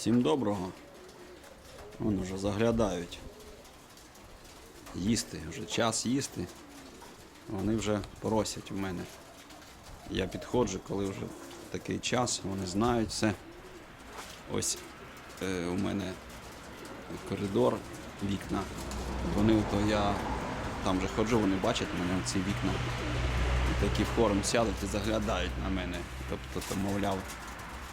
Всім доброго. Вон уже заглядають. Їсти, вже час їсти. Вони вже просять у мене. Я підходжу, коли вже такий час, вони знають все. Ось е, у мене коридор, вікна. Вони то я там вже ходжу, вони бачать мене ці вікна. І такі хором сядуть і заглядають на мене. Тобто, то, мовляв,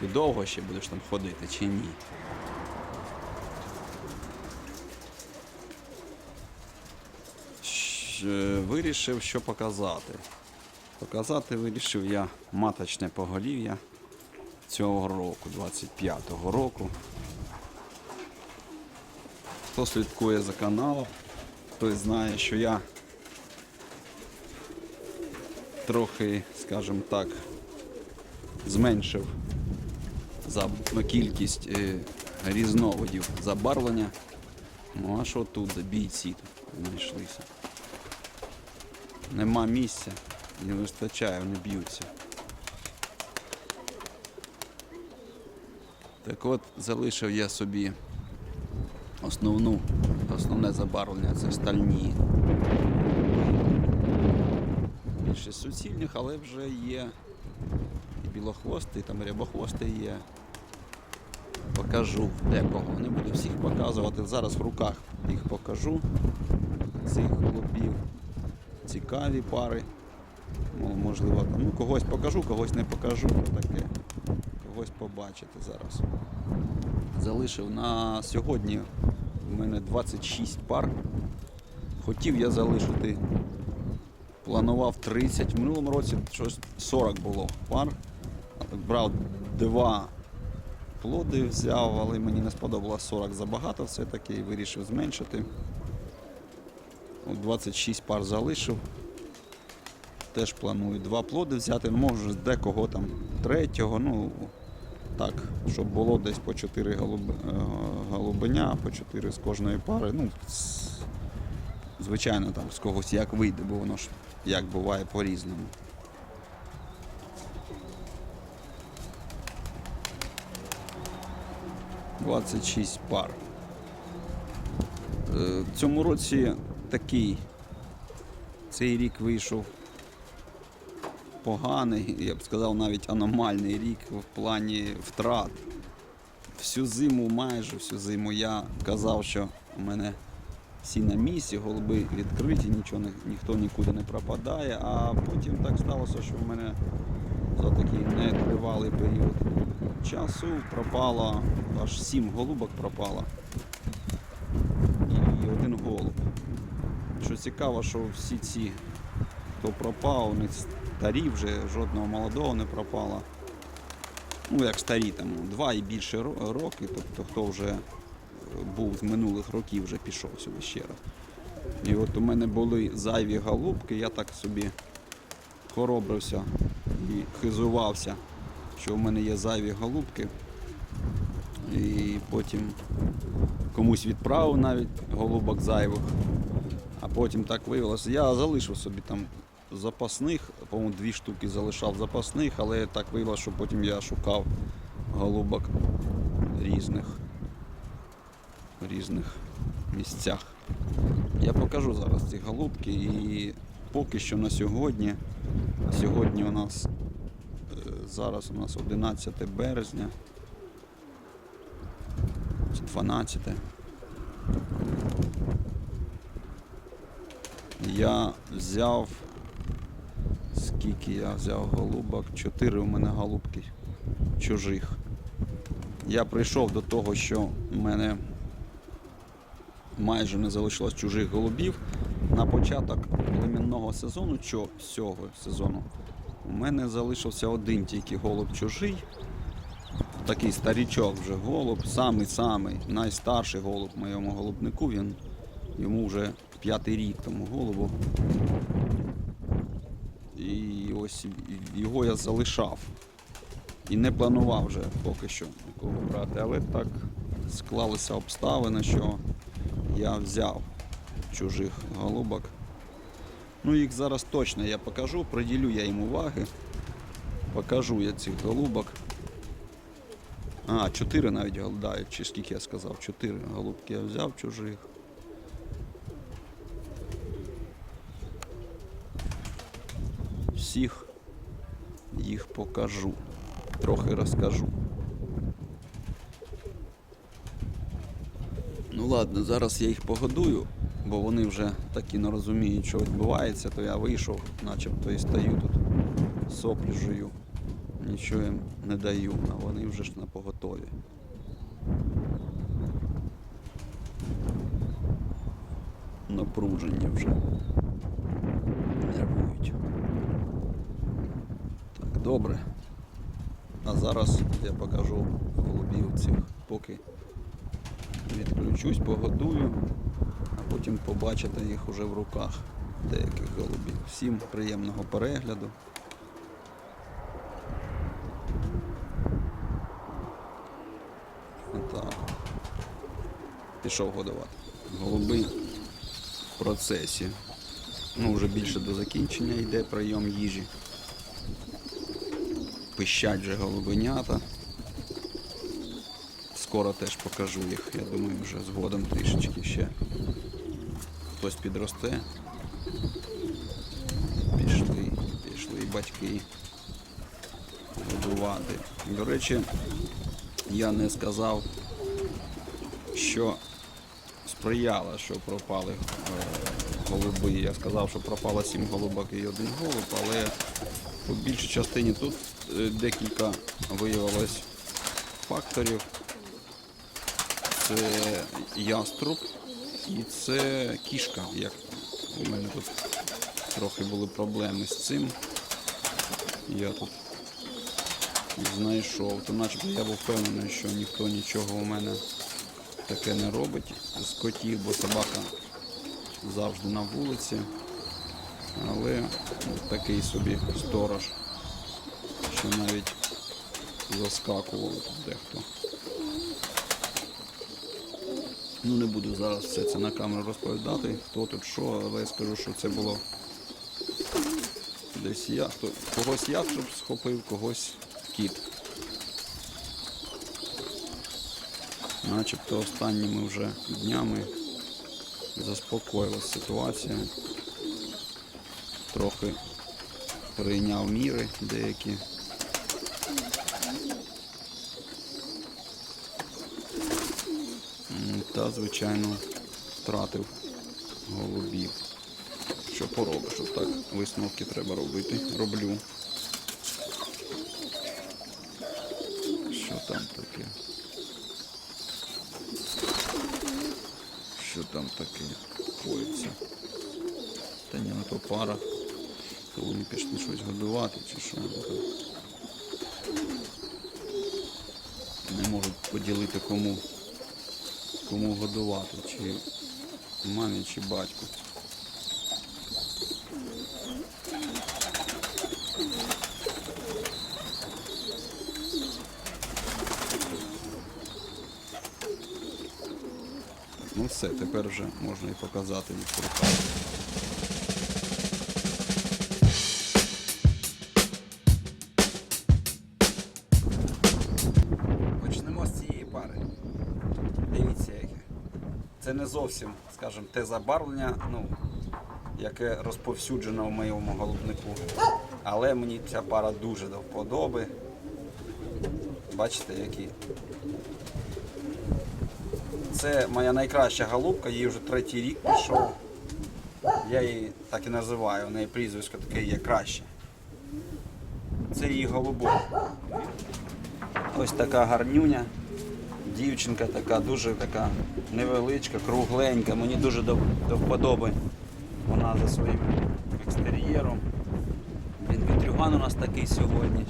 ти довго ще будеш там ходити чи ні. Е, Вирішив, що показати. Показати вирішив я маточне поголів'я цього року, 25-го року. Хто слідкує за каналом, той знає, що я трохи, скажімо так, зменшив за кількість е, різновидів забарвлення. Ну а що тут за бійці тут знайшлися? Нема місця, не вистачає, вони б'ються. Так от залишив я собі основну, основне забарвлення це стальні. Більше суцільних, але вже є і білохвостий, там і рябохвостий є. Покажу декого. Не буду всіх показувати. Зараз в руках їх покажу. Цих голубів. Цікаві пари. Можливо, ну, когось покажу, когось не покажу. Таке. Когось побачите зараз. Залишив на сьогодні в мене 26 пар. Хотів я залишити планував 30. В минулому році щось 40 було пар. Брав два плоди, взяв, але мені не сподобалось 40 забагато все-таки і вирішив зменшити. 26 пар залишив. Теж планую два плоди взяти, ну може декого там третього, ну так, щоб було десь по 4 голуб... е, голубеня, по 4 з кожної пари. Ну, звичайно, там з когось як вийде, бо воно ж як буває по-різному. Двадцять шість пар. Е, В цьому році такий цей рік вийшов поганий, я б сказав, навіть аномальний рік в плані втрат. Всю зиму, майже всю зиму я казав, що у мене всі на місці, голуби відкриті, нічого ніхто нікуди не пропадає. А потім так сталося, що в мене за такий нетривалий період часу пропало аж сім голубок пропало. І один голуб. Що цікаво, що всі ці, хто пропав, вони старі вже, жодного молодого не пропало. Ну, як старі, там, два і більше ро- роки, тобто хто вже е, був з минулих років, вже пішов сюди ще раз. І от у мене були зайві голубки, я так собі хоробрився і хизувався, що в мене є зайві голубки. І потім комусь відправив навіть голубок зайвих. А потім так виявилося. Я залишив собі там запасних, по-моєму, дві штуки залишав запасних, але так виявилося, що потім я шукав голубок різних, в різних місцях. Я покажу зараз ці голубки і поки що на сьогодні. Сьогодні у нас зараз у нас 11 березня. Чи 12. Я взяв. Скільки я взяв голубок? Чотири у мене голубки чужих. Я прийшов до того, що в мене майже не залишилось чужих голубів. На початок племінного сезону, цього сезону, у мене залишився один тільки голуб чужий. Такий старічок вже голуб, самий-самий, найстарший голуб в моєму голубнику. Він йому вже п'ятий рік тому голубу. І ось його я залишав. І не планував вже поки що нікого брати. Але так склалися обставини, що я взяв чужих голубок. Ну їх зараз точно я покажу, приділю я їм уваги. Покажу я цих голубок. А, чотири навіть голодають, чи скільки я сказав? Чотири голубки я взяв чужих. Всіх їх покажу. Трохи розкажу. Ну ладно, зараз я їх погодую, бо вони вже такі не розуміють, що відбувається, то я вийшов, начебто і стою тут, соплі жую. Нічого їм не даю, а вони вже ж на поготові. Напружені вже. Нервують. Так, добре. А зараз я покажу голубів цих, поки відключусь, погодую, потім побачите їх уже в руках деяких голубів. Всім приємного перегляду. Отак. Пішов годувати. Голуби в процесі. Ну, вже більше до закінчення йде прийом їжі. Пищать вже голубенята. Скоро теж покажу їх, я думаю, вже згодом трішечки ще. Хтось підросте. Пішли, пішли батьки годувати. До речі, я не сказав, що сприяло, що пропали е, голуби. Я сказав, що пропало сім голубок і один голуб, але по більшій частині тут е, декілька виявилось факторів. Це яструб і це кішка. Як у мене тут трохи були проблеми з цим. Я тут знайшов, то начебто я був впевнений, що ніхто нічого у мене таке не робить з котів, бо собака завжди на вулиці. Але такий собі сторож, що навіть заскакував тут дехто. Ну не буду зараз все це на камеру розповідати, хто тут що, але я скажу, що це було десь я, хто, когось яструб схопив, когось кіт. Начебто останніми вже днями заспокоїлася ситуація. Трохи прийняв міри деякі. М, Та, звичайно, втратив голубів. Що поробиш? От так висновки треба робити. Роблю. Що там таке? Що там таке коїться? Та ні, на то пара. То вони пішли щось годувати чи що. Не можуть поділити кому, кому годувати, чи мамі, чи батьку. Ну все, тепер вже можна і показати їх в не зовсім, скажімо, те забарвлення, ну, яке розповсюджено в моєму голубнику. Але мені ця пара дуже до вподоби. Бачите, які. Це моя найкраща голубка, їй вже третій рік пішов. Я її так і називаю, у неї прізвисько таке є краще. Це її голубок. Ось така гарнюня. Дівчинка така, дуже така невеличка, кругленька. Мені дуже до, до вподоби вона за своїм екстер'єром. Він вітрюган у нас такий сьогодні.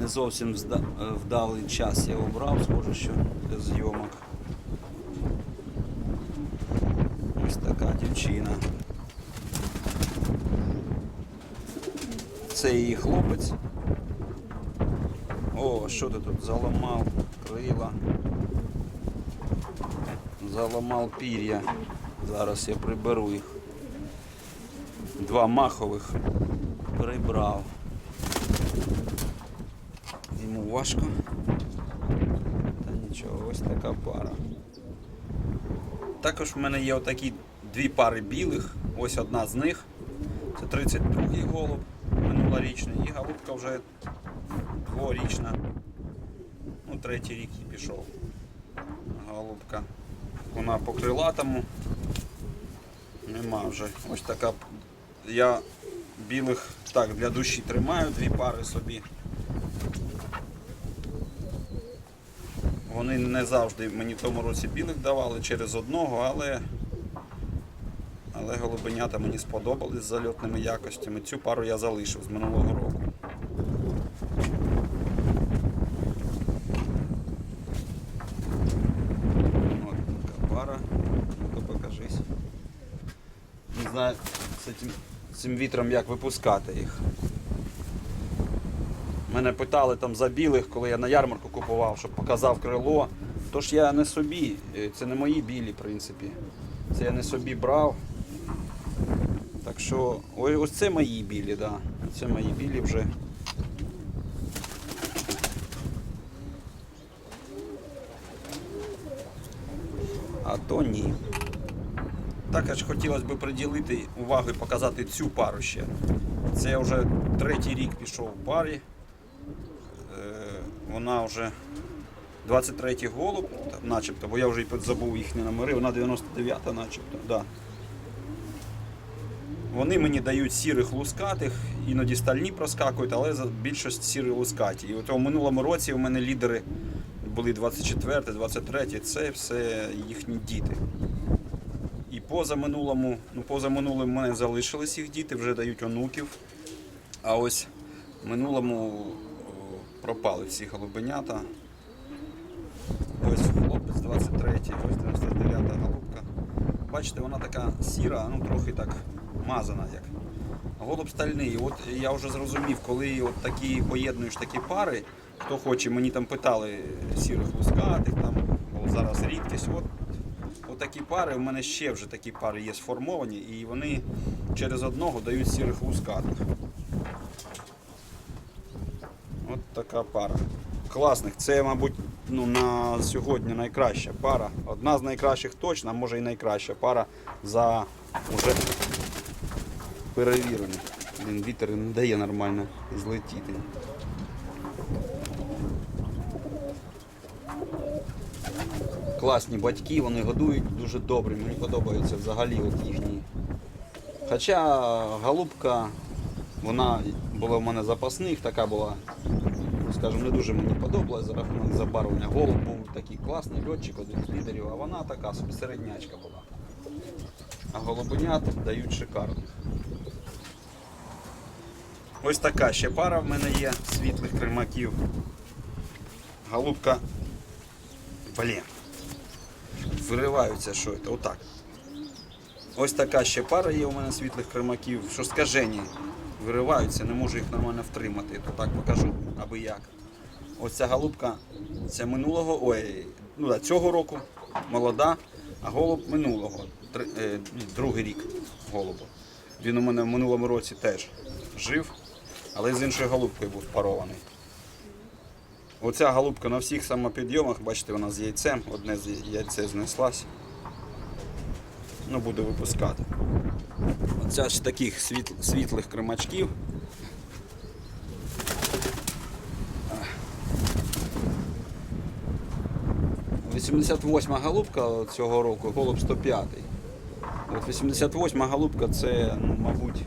Не зовсім вдалий час я обрав, схоже, що для зйомок. Ось така дівчина. Це її хлопець. О, що ти тут заламав крила. Заламав пір'я. Зараз я приберу їх. Два махових прибрав. Йому важко. Та нічого, ось така пара. Також в мене є отакі дві пари білих. Ось одна з них. Це 32-й голуб минулорічний і голубка вже дворічна. Ну, третій рік і пішов. Голубка. Вона по крилатому. Нема вже. Ось така. Я білих так для душі тримаю, дві пари собі. Вони не завжди мені в тому році білих давали через одного, але, але голубенята мені сподобались з зальотними якостями. Цю пару я залишив з минулого року. От така пара. Ну-ка покажись. Не знаю з цим, цим вітром як випускати їх. Мене питали там за білих, коли я на ярмарку купував, щоб показав крило. Тож я не собі, е, це не мої білі, в принципі. Це я не собі брав. Так що ось це мої білі, да. Це мої білі вже. А то ні. Також хотілося б приділити увагу і показати цю пару ще. Це я вже третій рік пішов в парі. Е, Вона вже 23-й голуб, начебто, бо я вже і забув їхні номери, вона 99-та начебто. Да. Вони мені дають сірих лускатих, іноді стальні проскакують, але за більшість сірі лускаті. І от у минулому році у мене лідери були 24, 23, це все їхні діти. І поза минулому, ну поза минулим мене залишились їх діти, вже дають онуків. А ось в минулому пропали всі голубенята. Ось хлопець 23, ось 99 голубка. Бачите, вона така сіра, ну трохи так мазана як. Голуб стальний. От я вже зрозумів, коли от такі поєднуєш такі пари, хто хоче, мені там питали сірих лускатих, там, зараз рідкість. От, от такі пари, у мене ще вже такі пари є сформовані, і вони через одного дають сірих лускатих. От така пара. Класних. Це, мабуть, ну, на сьогодні найкраща пара. Одна з найкращих точно, а може і найкраща пара за уже перевірені. Він вітер не дає нормально злетіти. Класні батьки, вони годують дуже добре. Мені подобається взагалі от їхні. Хоча голубка, вона була в мене запасних, така була, скажімо, не дуже мені подобалась за рахунок забарвлення. Голуб був такий класний льотчик, один з лідерів, а вона така собі середнячка була. А голубенят дають шикарних. Ось така ще пара в мене є світлих кримаків. Голубка. Блін. Вириваються, що це? Отак. Ось така ще пара є у мене світлих кримаків, що скажені вириваються, не можу їх нормально втримати. То так покажу, аби як. Ось ця голубка, це минулого, ой, ну да, цього року молода, а голуб минулого, три- е, другий рік голубу. Він у мене в минулому році теж жив, але з іншою голубкою був парований. Оця голубка на всіх самопідйомах, бачите, вона з яйцем, одне з яйце знеслась. Ну, буду випускати. Оця ж таких світ, світлих кримачків. 88 голубка цього року, голуб 105. От 88 голубка це, ну, мабуть,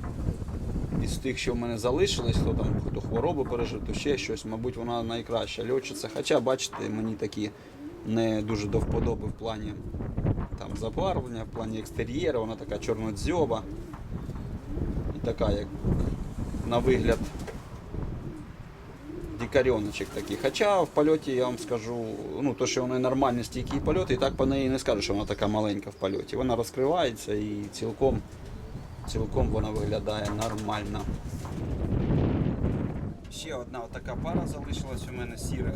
із тих, що в мене залишились, хто там хто хворобу пережив, то ще щось, мабуть, вона найкраща льотчиця. Хоча, бачите, мені такі не дуже до вподоби в плані там, забарвлення, в плані екстер'єру, вона така чорнодзьоба. І така, як на вигляд дикарьоночок такий. Хоча в польоті я вам скажу, ну то, що вона нормальний стійкий польот, і так по неї не скажу, що вона така маленька в польоті. Вона розкривається і цілком, цілком вона виглядає нормально. Ще одна така пара залишилась у мене сірих.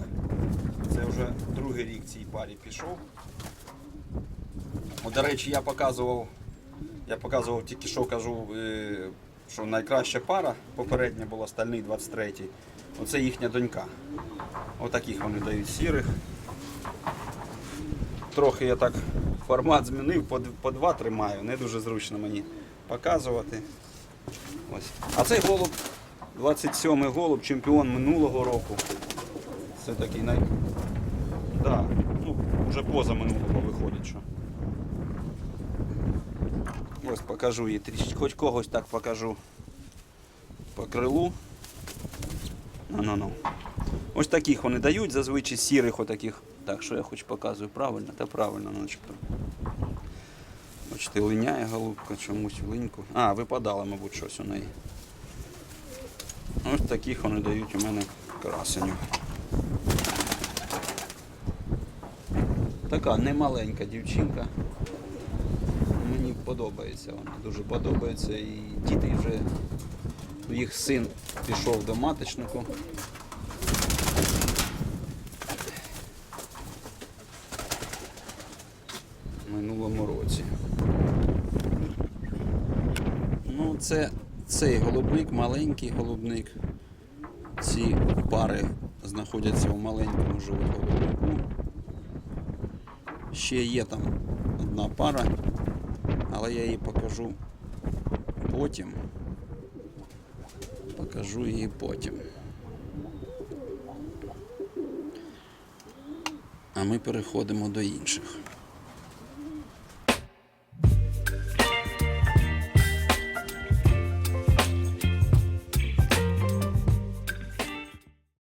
Це вже другий рік цій парі пішов. О, до речі, я показував, я показував тільки що кажу, е, що найкраща пара попередня була стальний 23-й. Оце їхня донька. Отаких вони дають сірих. Трохи я так формат змінив, по два тримаю, не дуже зручно мені показувати. Ось. А цей голуб, 27-й голуб, чемпіон минулого року. Це такий най. Да, ну, вже поза минулого виходить, що. Ось покажу їй трішки, хоч когось так покажу по крилу. Ну-ну-ну. Ось таких вони дають, зазвичай сірих отаких. Так, що я хоч показую правильно, та правильно начебто. Бачите, линяє голубка чомусь в линьку. А, випадало, мабуть, щось у неї. Ось таких вони дають у мене красеню. Така немаленька дівчинка. Мені подобається вона, дуже подобається. І діти вже, їх син пішов до маточнику. В минулому році. Ну, це цей голубник, маленький голубник. Ці пари знаходяться у маленькому живуть голубнику. Ще є там одна пара, але я її покажу потім. Покажу її потім. А ми переходимо до інших.